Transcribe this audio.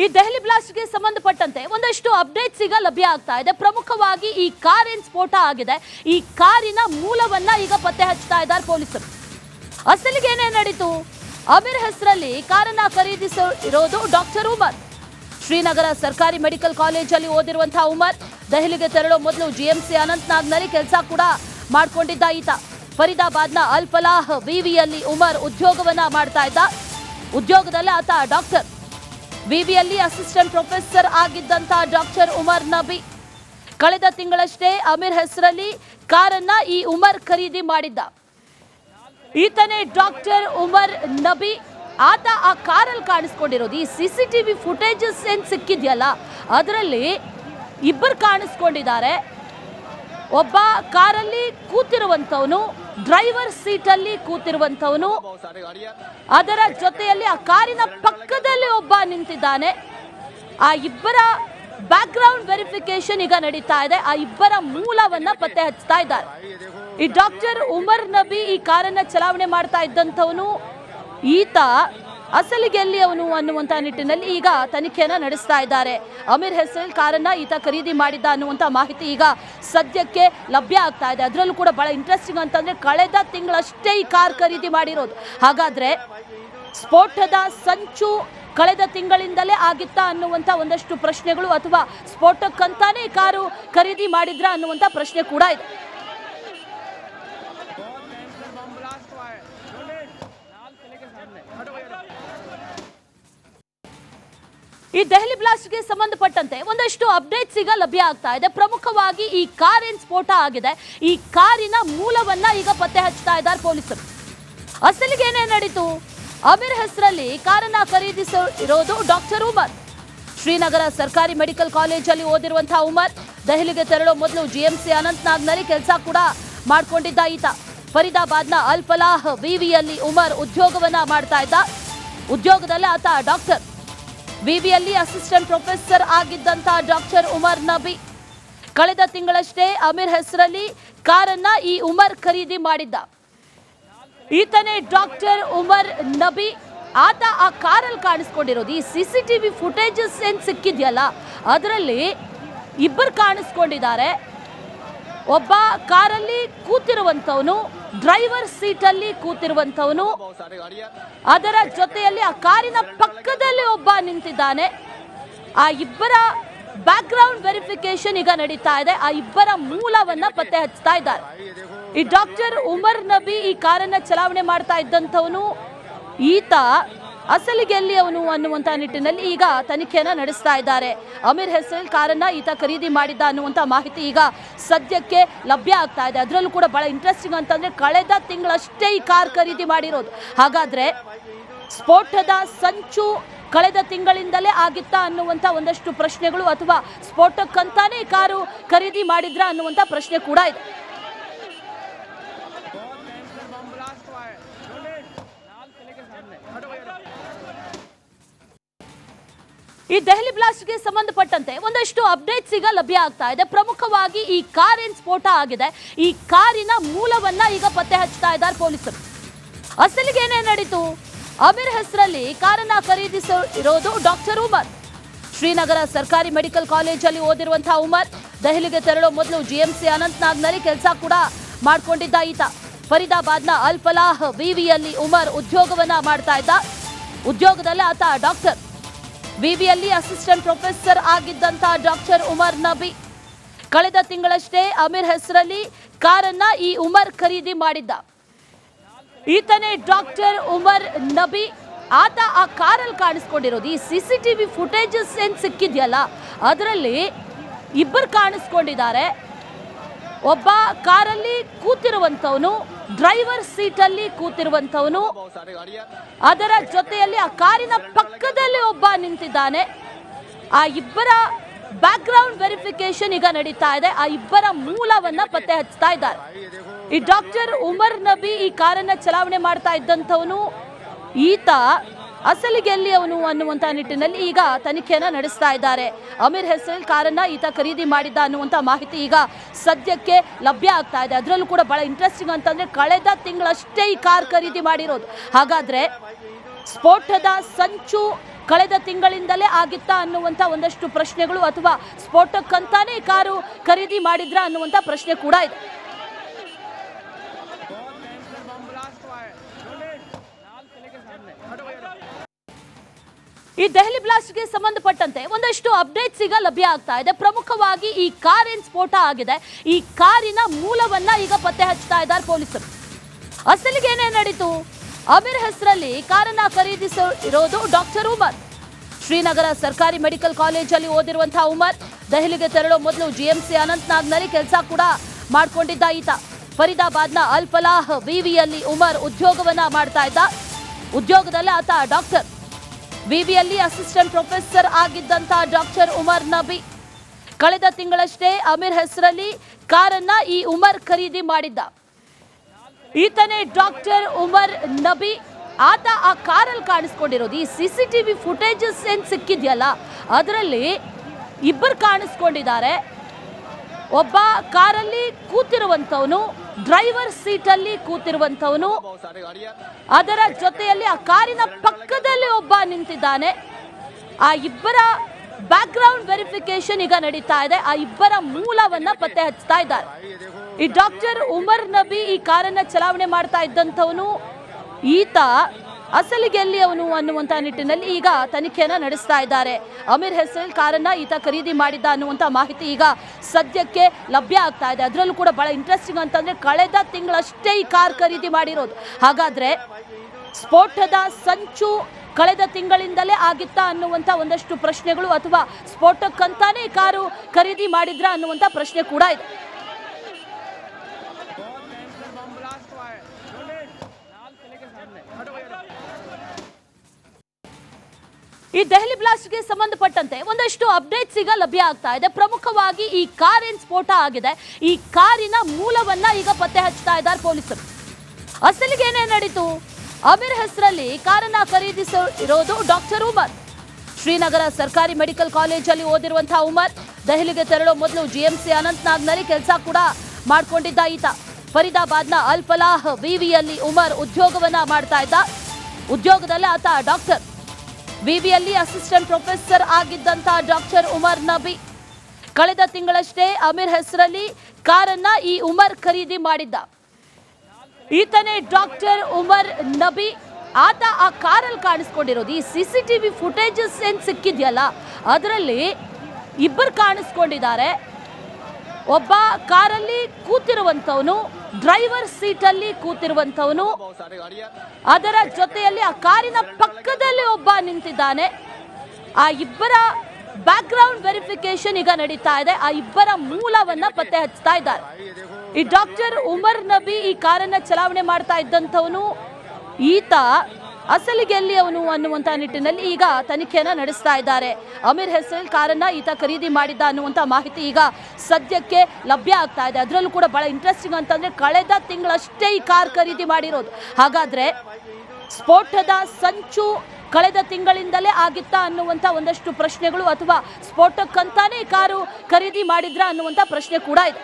ಈ ದೆಹಲಿ ಬ್ಲಾಸ್ಟ್ಗೆ ಸಂಬಂಧಪಟ್ಟಂತೆ ಒಂದಷ್ಟು ಅಪ್ಡೇಟ್ಸ್ ಈಗ ಲಭ್ಯ ಆಗ್ತಾ ಇದೆ. ಪ್ರಮುಖವಾಗಿ ಈ ಕಾರಿನ ಏನ್ ಸ್ಫೋಟ ಆಗಿದೆ. ಈ ಕಾರಿನ ಮೂಲವನ್ನ ಈಗ ಪತ್ತೆ ಹಚ್ತಾ ಇದ್ದಾರೆ ಪೊಲೀಸರು. ಅಸಲಿಗೆ ಏನೇನು ನಡೀತು? ಅಮೀರ್ ಹೆಸರಲ್ಲಿ ಕಾರನ್ನ ಖರೀದಿಸಿರೋದು ಡಾಕ್ಟರ್ ಉಮರ್. ಶ್ರೀನಗರ ಸರ್ಕಾರಿ ಮೆಡಿಕಲ್ ಕಾಲೇಜಲ್ಲಿ ಓದಿರುವಂತಹ ಉಮರ್, ದೆಹಲಿಗೆ ತೆರಳೋ ಮೊದಲು ಜಿಎಂಸಿ ಅನಂತ್ನಾಗ್ನಲ್ಲಿ ಕೆಲಸ ಕೂಡ ಮಾಡ್ಕೊಂಡಿದ್ದ ಈತ. ಫರೀದಾಬಾದ್ನ ಅಲ್ ಫಲಾಹ್ ವಿವಿಯಲ್ಲಿ ಉಮರ್ ಉದ್ಯೋಗವನ್ನ ಮಾಡ್ತಾ ಇದ್ದ. ಉದ್ಯೋಗದಲ್ಲಿ ಆತ ಡಾಕ್ಟರ್. ವಿವಿಯಲ್ಲಿ ಅಸಿಸ್ಟೆಂಟ್ ಪ್ರೊಫೆಸರ್ ಆಗಿದ್ದಂತ ಡಾಕ್ಟರ್ ಉಮರ್ ನಬಿ. ಕಳೆದ ತಿಂಗಳಷ್ಟೇ ಅಮೀರ್ ಹೆಸರಲ್ಲಿ ಕಾರನ್ನ ಈ ಉಮರ್ ಖರೀದಿ ಮಾಡಿದ್ದ. ಈತನೇ ಡಾಕ್ಟರ್ ಉಮರ್ ನಬಿ. ಆತ ಆ ಕಾರಲ್ಲಿ ಕಾಣಿಸ್ಕೊಂಡಿರೋದು. ಈ C C T V footages ಏನು ಸಿಕ್ಕಿದೆಯಲ್ಲ, ಅದರಲ್ಲಿ ಇಬ್ಬರು ಕಾಣಿಸ್ಕೊಂಡಿದ್ದಾರೆ. ಒಬ್ಬ ಕಾರಲ್ಲಿ ಕೂತಿರುವಂಥವನು ಡ್ರೈವರ್ ಸೀಟಲ್ಲಿ ಕೂತಿರುವಂತವನು ಅದರ ಜೊತೆಯಲ್ಲಿ ಆ ಕಾರಿನ ಪಕ್ಕದಲ್ಲಿ ಒಬ್ಬ ನಿಂತಿದ್ದಾನೆ. ಆ ಇಬ್ಬರ ಬ್ಯಾಕ್ ಗ್ರೌಂಡ್ ವೆರಿಫಿಕೇಶನ್ ಈಗ ನಡೀತಾ ಇದೆ. ಆ ಇಬ್ಬರ ಮೂಲವನ್ನ ಪತ್ತೆ ಹಚ್ತಾ ಇದ್ದಾರೆ. ಈ ಡಾಕ್ಟರ್ ಉಮರ್ ನಬಿ ಈ ಕಾರನ್ನ ಚಲಾವಣೆ ಮಾಡ್ತಾ ಇದ್ದಂಥವನು. ಈತ ಅಸಲಿಗೆ ಎಲ್ಲಿ ಅವನು ಅನ್ನುವಂಥ ನಿಟ್ಟಿನಲ್ಲಿ ಈಗ ತನಿಖೆಯನ್ನು ನಡೆಸ್ತಾ ಇದ್ದಾರೆ. ಅಮೀರ್ ಹೆಸರಲ್ಲಿ ಕಾರನ್ನ ಈತ ಖರೀದಿ ಮಾಡಿದ್ದ ಅನ್ನುವಂಥ ಮಾಹಿತಿ ಈಗ ಸದ್ಯಕ್ಕೆ ಲಭ್ಯ ಆಗ್ತಾ ಇದೆ. ಅದರಲ್ಲೂ ಕೂಡ ಬಹಳ ಇಂಟ್ರೆಸ್ಟಿಂಗ್ ಅಂತಂದ್ರೆ ಕಳೆದ ತಿಂಗಳಷ್ಟೇ ಈ ಕಾರ್ ಖರೀದಿ ಮಾಡಿರೋದು. ಹಾಗಾದ್ರೆ ಸ್ಫೋಟದ ಸಂಚು ಕಳೆದ ತಿಂಗಳಿಂದಲೇ ಆಗಿತ್ತಾ ಅನ್ನುವಂಥ ಒಂದಷ್ಟು ಪ್ರಶ್ನೆಗಳು ಅಥವಾ ಸ್ಫೋಟಕ್ಕಂತಾನೇ ಕಾರು ಖರೀದಿ ಮಾಡಿದ್ರ ಅನ್ನುವಂಥ ಪ್ರಶ್ನೆ ಕೂಡ ಇದೆ. ಈ ದೆಹಲಿ ಬ್ಲಾಸ್ಟ್ಗೆ ಸಂಬಂಧಪಟ್ಟಂತೆ ಒಂದಷ್ಟು ಅಪ್ಡೇಟ್ಸ್ ಈಗ ಲಭ್ಯ ಆಗ್ತಾ ಇದೆ. ಪ್ರಮುಖವಾಗಿ ಈ ಕಾರ್ ಏನ್ ಸ್ಫೋಟ ಆಗಿದೆ. ಈ ಕಾರಿನ ಮೂಲವನ್ನ ಈಗ ಪತ್ತೆ ಹಚ್ತಾ ಇದ್ದಾರೆ ಪೊಲೀಸರು. ಅಸಲಿಗೆ ಏನೇ ನಡೀತು? ಅಮೀರ್ ಹೆಸರಲ್ಲಿ ಕಾರನ್ನ ಖರೀದಿಸಿರೋದು ಡಾಕ್ಟರ್ ಉಮರ್. ಶ್ರೀನಗರ ಸರ್ಕಾರಿ ಮೆಡಿಕಲ್ ಕಾಲೇಜಲ್ಲಿ ಓದಿರುವಂತಹ ಉಮರ್, ದೆಹಲಿಗೆ ತೆರಳೋ ಮೊದಲು ಜಿಎಂಸಿ ಅನಂತ್ನಾಗ್ನಲ್ಲಿ ಕೆಲಸ ಕೂಡ ಮಾಡಿಕೊಂಡಿದ್ದ ಈತ. ಫರೀದಾಬಾದ್ನ ಅಲ್ ಫಲಾಹ್ ವಿವಿಯಲ್ಲಿ ಉಮರ್ ಉದ್ಯೋಗವನ್ನ ಮಾಡ್ತಾ ಇದ್ದ. ಉದ್ಯೋಗದಲ್ಲಿ ಆತ ಡಾಕ್ಟರ್. ವಿವಿಯಲ್ಲಿ ಅಸಿಸ್ಟೆಂಟ್ ಪ್ರೊಫೆಸರ್ ಆಗಿದ್ದಂತ ಡಾಕ್ಟರ್ ಉಮರ್ ನಬಿ. ಕಳೆದ ತಿಂಗಳಷ್ಟೇ ಅಮೀರ್ ಹೆಸರಲ್ಲಿ ಕಾರನ್ನ ಈ ಉಮರ್ ಖರೀದಿ ಮಾಡಿದ್ದ. ಈತನೇ ಡಾಕ್ಟರ್ ಉಮರ್ ನಬಿ. ಆತ ಆ ಕಾರಲ್ಲಿ ಕಾಣಿಸ್ಕೊಂಡಿರೋದು, ಈ C C T V footages ಏನು ಸಿಕ್ಕಿದೆಯಲ್ಲ, ಅದರಲ್ಲಿ ಇಬ್ಬರು ಕಾಣಿಸ್ಕೊಂಡಿದ್ದಾರೆ. ಒಬ್ಬ ಕಾರಲ್ಲಿ ಕೂತಿರುವಂಥವನು ಡ್ರೈವರ್ ಸೀಟಲ್ಲಿ ಕೂತಿರುವಂತವನು ಅದರ ಜೊತೆಯಲ್ಲಿ ಆ ಕಾರಿನ ಪಕ್ಕದಲ್ಲಿ ಒಬ್ಬ ನಿಂತಿದ್ದಾನೆ. ಆ ಇಬ್ಬರ ಬ್ಯಾಕ್ ಗ್ರೌಂಡ್ ವೆರಿಫಿಕೇಶನ್ ಈಗ ನಡೀತಾ ಇದೆ. ಆ ಇಬ್ಬರ ಮೂಲವನ್ನ ಪತ್ತೆ ಹಚ್ತಾ ಇದ್ದಾರೆ. ಈ ಡಾಕ್ಟರ್ ಉಮರ್ ನಬಿ ಈ ಕಾರನ್ನ ಚಲಾವಣೆ ಮಾಡ್ತಾ ಇದ್ದಂಥವನು. ಈತ ಅಸಲಿಗೆ ಎಲ್ಲಿ ಅವನು ಅನ್ನುವಂಥ ನಿಟ್ಟಿನಲ್ಲಿ ಈಗ ತನಿಖೆಯನ್ನ ನಡೆಸ್ತಾ ಇದ್ದಾರೆ. ಅಮೀರ್ ಹೆಸರಲ್ಲಿ ಕಾರನ್ನ ಈತ ಖರೀದಿ ಮಾಡಿದ್ದ ಅನ್ನುವಂಥ ಮಾಹಿತಿ ಈಗ ಸದ್ಯಕ್ಕೆ ಲಭ್ಯ ಆಗ್ತಾ ಇದೆ. ಅದರಲ್ಲೂ ಕೂಡ ಬಹಳ ಇಂಟ್ರೆಸ್ಟಿಂಗ್ ಅಂತಂದ್ರೆ ಕಳೆದ ತಿಂಗಳಷ್ಟೇ ಈ ಕಾರ್ ಖರೀದಿ ಮಾಡಿರೋದು. ಹಾಗಾದ್ರೆ ಸ್ಫೋಟದ ಸಂಚು ಕಳೆದ ತಿಂಗಳಿಂದಲೇ ಆಗಿತ್ತಾ ಅನ್ನುವಂಥ ಒಂದಷ್ಟು ಪ್ರಶ್ನೆಗಳು ಅಥವಾ ಸ್ಫೋಟಕ್ಕಂತಾನೇ ಕಾರು ಖರೀದಿ ಮಾಡಿದ್ರ ಅನ್ನುವಂಥ ಪ್ರಶ್ನೆ ಕೂಡ ಇದೆ. ಈ ದೆಹಲಿ ಬ್ಲಾಸ್ಟ್ಗೆ ಸಂಬಂಧಪಟ್ಟಂತೆ ಒಂದಷ್ಟು ಅಪ್ಡೇಟ್ಸ್ ಈಗ ಲಭ್ಯ ಆಗ್ತಾ ಇದೆ. ಪ್ರಮುಖವಾಗಿ ಈ ಕಾರ್ ಏನ್ ಸ್ಫೋಟ ಆಗಿದೆ. ಈ ಕಾರಿನ ಮೂಲವನ್ನ ಈಗ ಪತ್ತೆ ಹಚ್ಚುತ್ತಾ ಇದ್ದಾರೆ ಪೊಲೀಸರು. ಅಸಲಿಗೆ ಏನೇನ್ ನಡೀತು? ಅಮೀರ್ ಹೆಸರಲ್ಲಿ ಕಾರನ್ನ ಖರೀದಿಸಿರೋದು ಡಾಕ್ಟರ್ ಉಮರ್. ಶ್ರೀನಗರ ಸರ್ಕಾರಿ ಮೆಡಿಕಲ್ ಕಾಲೇಜಲ್ಲಿ ಓದಿರುವಂತಹ ಉಮರ್ ದೆಹಲಿಗೆ ತೆರಳೋ ಮೊದಲು ಜಿಎಂಸಿ ಅನಂತ್ನಾಗ್ನಲ್ಲಿ ಕೆಲಸ ಕೂಡ ಮಾಡಿಕೊಂಡಿದ್ದ ಈತ. ಫರೀದಾಬಾದ್ನ ಅಲ್ ಫಲಾಹ್ ವಿವಿಯಲ್ಲಿ ಉಮರ್ ಉದ್ಯೋಗವನ್ನ ಮಾಡ್ತಾ ಇದ್ದ. ಉದ್ಯೋಗದಲ್ಲಿ ಆತ ಡಾಕ್ಟರ್. ವಿವಿಯಲ್ಲಿ ಅಸಿಸ್ಟೆಂಟ್ ಪ್ರೊಫೆಸರ್ ಆಗಿದ್ದಂತ ಡಾಕ್ಟರ್ ಉಮರ್ ನಬಿ. ಕಳೆದ ತಿಂಗಳಷ್ಟೇ ಅಮೀರ್ ಹೆಸರಲ್ಲಿ ಕಾರನ್ನ ಈ ಉಮರ್ ಖರೀದಿ ಮಾಡಿದ್ದ. ಈತನೇ ಡಾಕ್ಟರ್ ಉಮರ್ ನಬಿ. ಆತ ಆ ಕಾರಲ್ಲಿ ಕಾಣಿಸ್ಕೊಂಡಿರೋದು. ಈ C C T V footages ಏನು ಸಿಕ್ಕಿದೆಯಲ್ಲ, ಅದರಲ್ಲಿ ಇಬ್ಬರು ಕಾಣಿಸ್ಕೊಂಡಿದ್ದಾರೆ. ಒಬ್ಬ ಕಾರಲ್ಲಿ ಕೂತಿರುವಂಥವನು ಡ್ರೈವರ್ ಸೀಟಲ್ಲಿ ಕೂತಿರುವಂತವನು ಅದರ ಜೊತೆಯಲ್ಲಿ ಆ ಕಾರಿನ ಪಕ್ಕದಲ್ಲಿ ಒಬ್ಬ ನಿಂತಿದ್ದಾನೆ. ಆ ಇಬ್ಬರ ಬ್ಯಾಕ್ ಗ್ರೌಂಡ್ ವೆರಿಫಿಕೇಶನ್ ಈಗ ನಡೀತಾ ಇದೆ. ಆ ಇಬ್ಬರ ಮೂಲವನ್ನ ಪತ್ತೆ ಹಚ್ತಾ ಇದ್ದಾರೆ. ಈ ಡಾಕ್ಟರ್ ಉಮರ್ ನಬಿ ಈ ಕಾರನ್ನ ಚಲಾವಣೆ ಮಾಡ್ತಾ ಇದ್ದಂಥವನು. ಈತ ಅಸಲಿಗೆ ಎಲ್ಲಿ ಅವನು ಅನ್ನುವಂಥ ನಿಟ್ಟಿನಲ್ಲಿ ಈಗ ತನಿಖೆಯನ್ನು ನಡೆಸ್ತಾ ಇದ್ದಾರೆ. ಅಮೀರ್ ಹೆಸರಲ್ಲಿ ಕಾರನ್ನ ಈತ ಖರೀದಿ ಮಾಡಿದ್ದ ಅನ್ನುವಂಥ ಮಾಹಿತಿ ಈಗ ಸದ್ಯಕ್ಕೆ ಲಭ್ಯ ಆಗ್ತಾ ಇದೆ. ಅದರಲ್ಲೂ ಕೂಡ ಬಹಳ ಇಂಟ್ರೆಸ್ಟಿಂಗ್ ಅಂತಂದ್ರೆ ಕಳೆದ ತಿಂಗಳಷ್ಟೇ ಈ ಕಾರ್ ಖರೀದಿ ಮಾಡಿರೋದು. ಹಾಗಾದ್ರೆ ಸ್ಫೋಟದ ಸಂಚು ಕಳೆದ ತಿಂಗಳಿಂದಲೇ ಆಗಿತ್ತಾ ಅನ್ನುವಂಥ ಒಂದಷ್ಟು ಪ್ರಶ್ನೆಗಳು ಅಥವಾ ಸ್ಫೋಟಕ್ಕಂತಾನೇ ಕಾರು ಖರೀದಿ ಮಾಡಿದ್ರ ಅನ್ನುವಂಥ ಪ್ರಶ್ನೆ ಕೂಡ ಇದೆ. ಈ ದೆಹಲಿ ಬ್ಲಾಸ್ಟ್ಗೆ ಸಂಬಂಧಪಟ್ಟಂತೆ ಒಂದಷ್ಟು ಅಪ್ಡೇಟ್ಸ್ ಈಗ ಲಭ್ಯ ಆಗ್ತಾ ಇದೆ. ಪ್ರಮುಖವಾಗಿ ಈ ಕಾರಿನ ಏನ್ ಸ್ಫೋಟ ಆಗಿದೆ. ಈ ಕಾರಿನ ಮೂಲವನ್ನ ಈಗ ಪತ್ತೆ ಹಚ್ಚುತ್ತಾ ಇದ್ದಾರೆ ಪೊಲೀಸರು. ಅಸಲಿಗೆ ಏನೇನು ನಡೀತು? ಅಮೀರ್ ಹೆಸರಲ್ಲಿ ಕಾರನ್ನ ಖರೀದಿಸಿರೋದು ಡಾಕ್ಟರ್ ಉಮರ್. ಶ್ರೀನಗರ ಸರ್ಕಾರಿ ಮೆಡಿಕಲ್ ಕಾಲೇಜಲ್ಲಿ ಓದಿರುವಂತಹ ಉಮರ್, ದೆಹಲಿಗೆ ತೆರಳೋ ಮೊದಲು ಜಿಎಂಸಿ ಅನಂತ್ನಾಗ್ನಲ್ಲಿ ಕೆಲಸ ಕೂಡ ಮಾಡಿಕೊಂಡಿದ್ದ ಈತ. ಫರೀದಾಬಾದ್ನ ಅಲ್ ಫಲಾಹ್ ವಿವಿಯಲ್ಲಿ ಉಮರ್ ಉದ್ಯೋಗವನ್ನ ಮಾಡ್ತಾ ಇದ್ದ. ಉದ್ಯೋಗದಲ್ಲಿ ಆತ ಡಾಕ್ಟರ್. ವಿವಿಯಲ್ಲಿ ಅಸಿಸ್ಟೆಂಟ್ ಪ್ರೊಫೆಸರ್ ಆಗಿದ್ದಂತ ಡಾಕ್ಟರ್ ಉಮರ್ ನಬಿ. ಕಳೆದ ತಿಂಗಳಷ್ಟೇ ಅಮೀರ್ ಹೆಸರಲ್ಲಿ ಕಾರನ್ನ ಈ ಉಮರ್ ಖರೀದಿ ಮಾಡಿದ್ದ. ಈತನೇ ಡಾಕ್ಟರ್ ಉಮರ್ ನಬಿ. ಆತ ಆ ಕಾರಲ್ಲಿ ಕಾಣಿಸ್ಕೊಂಡಿರೋದು. ಈ C C T V footages ಏನು ಸಿಕ್ಕಿದೆಯಲ್ಲ, ಅದರಲ್ಲಿ ಇಬ್ಬರು ಕಾಣಿಸ್ಕೊಂಡಿದ್ದಾರೆ. ಒಬ್ಬ ಕಾರಲ್ಲಿ ಕೂತಿರುವಂಥವನು ಡ್ರೈವರ್ ಸೀಟಲ್ಲಿ ಕೂತಿರುವಂತವನು ಅದರ ಜೊತೆಯಲ್ಲಿ ಆ ಕಾರಿನ ಪಕ್ಕದಲ್ಲಿ ಒಬ್ಬ ನಿಂತಿದ್ದಾನೆ. ಆ ಇಬ್ಬರ ಬ್ಯಾಕ್ ಗ್ರೌಂಡ್ ವೆರಿಫಿಕೇಶನ್ ಈಗ ನಡೀತಾ ಇದೆ. ಆ ಇಬ್ಬರ ಮೂಲವನ್ನ ಪತ್ತೆ ಹಚ್ತಾ ಇದ್ದಾರೆ. ಈ ಡಾಕ್ಟರ್ ಉಮರ್ ನಬಿ ಈ ಕಾರನ್ನ ಚಲಾವಣೆ ಮಾಡ್ತಾ ಇದ್ದಂಥವನು. ಈತ ಅಸಲಿಗೆ ಎಲ್ಲಿ ಅವನು ಅನ್ನುವಂಥ ನಿಟ್ಟಿನಲ್ಲಿ ಈಗ ತನಿಖೆಯನ್ನು ನಡೆಸ್ತಾ ಇದ್ದಾರೆ. ಅಮೀರ್ ಹೆಸರಲ್ಲಿ ಕಾರನ್ನ ಈತ ಖರೀದಿ ಮಾಡಿದ್ದ ಅನ್ನುವಂಥ ಮಾಹಿತಿ ಈಗ ಸದ್ಯಕ್ಕೆ ಲಭ್ಯ ಆಗ್ತಾ ಇದೆ. ಅದರಲ್ಲೂ ಕೂಡ ಬಹಳ ಇಂಟ್ರೆಸ್ಟಿಂಗ್ ಅಂತಂದ್ರೆ ಕಳೆದ ತಿಂಗಳಷ್ಟೇ ಈ ಕಾರ್ ಖರೀದಿ ಮಾಡಿರೋದು. ಹಾಗಾದ್ರೆ ಸ್ಫೋಟದ ಸಂಚು ಕಳೆದ ತಿಂಗಳಿಂದಲೇ ಆಗಿತ್ತಾ ಅನ್ನುವಂಥ ಒಂದಷ್ಟು ಪ್ರಶ್ನೆಗಳು ಅಥವಾ ಸ್ಫೋಟಕ್ಕಂತಾನೇ ಕಾರು ಖರೀದಿ ಮಾಡಿದ್ರ ಅನ್ನುವಂಥ ಪ್ರಶ್ನೆ ಕೂಡ ಇದೆ. ಈ ದೆಹಲಿ ಬ್ಲಾಸ್ಟ್ಗೆ ಸಂಬಂಧಪಟ್ಟಂತೆ ಒಂದಷ್ಟು ಅಪ್ಡೇಟ್ಸ್ ಈಗ ಲಭ್ಯ ಆಗ್ತಾ ಇದೆ. ಪ್ರಮುಖವಾಗಿ ಈ ಕಾರ್ ಏನ್ ಸ್ಫೋಟ ಆಗಿದೆ. ಈ ಕಾರಿನ ಮೂಲವನ್ನ ಈಗ ಪತ್ತೆ ಹಚ್ತಾ ಇದ್ದಾರೆ ಪೊಲೀಸರು. ಅಸಲಿಗೆ ಏನೇ ನಡೀತು? ಅಮೀರ್ ಹೆಸರಲ್ಲಿ ಕಾರನ್ನ ಖರೀದಿಸಿರೋದು ಡಾಕ್ಟರ್ ಉಮರ್. ಶ್ರೀನಗರ ಸರ್ಕಾರಿ ಮೆಡಿಕಲ್ ಕಾಲೇಜಲ್ಲಿ ಓದಿರುವಂತಹ ಉಮರ್, ದೆಹಲಿಗೆ ತೆರಳೋ ಮೊದಲು ಜಿಎಂಸಿ ಅನಂತ್ನಾಗ್ನಲ್ಲಿ ಕೆಲಸ ಕೂಡ ಮಾಡಿಕೊಂಡಿದ್ದ ಈತ. ಫರೀದಾಬಾದ್ನ ಅಲ್ ಫಲಾಹ್ ವಿವಿಯಲ್ಲಿ ಉಮರ್ ಉದ್ಯೋಗವನ್ನ ಮಾಡ್ತಾ ಇದ್ದ. ಉದ್ಯೋಗದಲ್ಲಿ ಆತ ಡಾಕ್ಟರ್. ವಿವಿಯಲ್ಲಿ ಅಸಿಸ್ಟೆಂಟ್ ಪ್ರೊಫೆಸರ್ ಆಗಿದ್ದಂತ ಡಾಕ್ಟರ್ ಉಮರ್ ನಬಿ. ಕಳೆದ ತಿಂಗಳಷ್ಟೇ ಅಮೀರ್ ಹೆಸರಲ್ಲಿ ಕಾರನ್ನ ಈ ಉಮರ್ ಖರೀದಿ ಮಾಡಿದ್ದ. ಈತನೇ ಡಾಕ್ಟರ್ ಉಮರ್ ನಬಿ. ಆತ ಆ ಕಾರಲ್ಲಿ ಕಾಣಿಸ್ಕೊಂಡಿರೋದು, ಈ C C T V footages ಏನ್ ಸಿಕ್ಕಿದೆಯಲ್ಲ, ಅದರಲ್ಲಿ ಇಬ್ಬರು ಕಾಣಿಸ್ಕೊಂಡಿದ್ದಾರೆ. ಒಬ್ಬ ಕಾರಲ್ಲಿ ಕೂತಿರುವಂಥವನು ಡ್ರೈವರ್ ಸೀಟಲ್ಲಿ ಕೂತಿರುವಂತವನು ಅದರ ಜೊತೆಯಲ್ಲಿ ಆ ಕಾರಿನ ಪಕ್ಕದಲ್ಲಿ ಒಬ್ಬ ನಿಂತಿದ್ದಾನೆ. ಆ ಇಬ್ಬರ ಬ್ಯಾಕ್ ಗ್ರೌಂಡ್ ವೆರಿಫಿಕೇಶನ್ ಈಗ ನಡೀತಾ ಇದೆ. ಆ ಇಬ್ಬರ ಮೂಲವನ್ನ ಪತ್ತೆ ಹಚ್ತಾ ಇದ್ದಾರೆ. ಈ ಡಾಕ್ಟರ್ ಉಮರ್ ನಬಿ ಈ ಕಾರನ್ನ ಚಲಾವಣೆ ಮಾಡ್ತಾ ಇದ್ದಂಥವನು. ಈತ ಅಸಲಿಗೆ ಎಲ್ಲಿ ಅವನು ಅನ್ನುವಂಥ ನಿಟ್ಟಿನಲ್ಲಿ ಈಗ ತನಿಖೆಯನ್ನ ನಡೆಸ್ತಾ ಇದ್ದಾರೆ. ಅಮೀರ್ ಹೆಸರಲ್ಲಿ ಕಾರನ್ನ ಈತ ಖರೀದಿ ಮಾಡಿದ್ದ ಅನ್ನುವಂಥ ಮಾಹಿತಿ ಈಗ ಸದ್ಯಕ್ಕೆ ಲಭ್ಯ ಆಗ್ತಾ ಇದೆ. ಅದರಲ್ಲೂ ಕೂಡ ಬಹಳ ಇಂಟ್ರೆಸ್ಟಿಂಗ್ ಅಂತಂದ್ರೆ ಕಳೆದ ತಿಂಗಳಷ್ಟೇ ಈ ಕಾರ್ ಖರೀದಿ ಮಾಡಿರೋದು. ಹಾಗಾದ್ರೆ ಸ್ಫೋಟದ ಸಂಚು ಕಳೆದ ತಿಂಗಳಿಂದಲೇ ಆಗಿತ್ತಾ ಅನ್ನುವಂಥ ಒಂದಷ್ಟು ಪ್ರಶ್ನೆಗಳು ಅಥವಾ ಸ್ಫೋಟಕ್ಕಂತಾನೇ ಕಾರು ಖರೀದಿ ಮಾಡಿದ್ರ ಅನ್ನುವಂಥ ಪ್ರಶ್ನೆ ಕೂಡ ಇದೆ.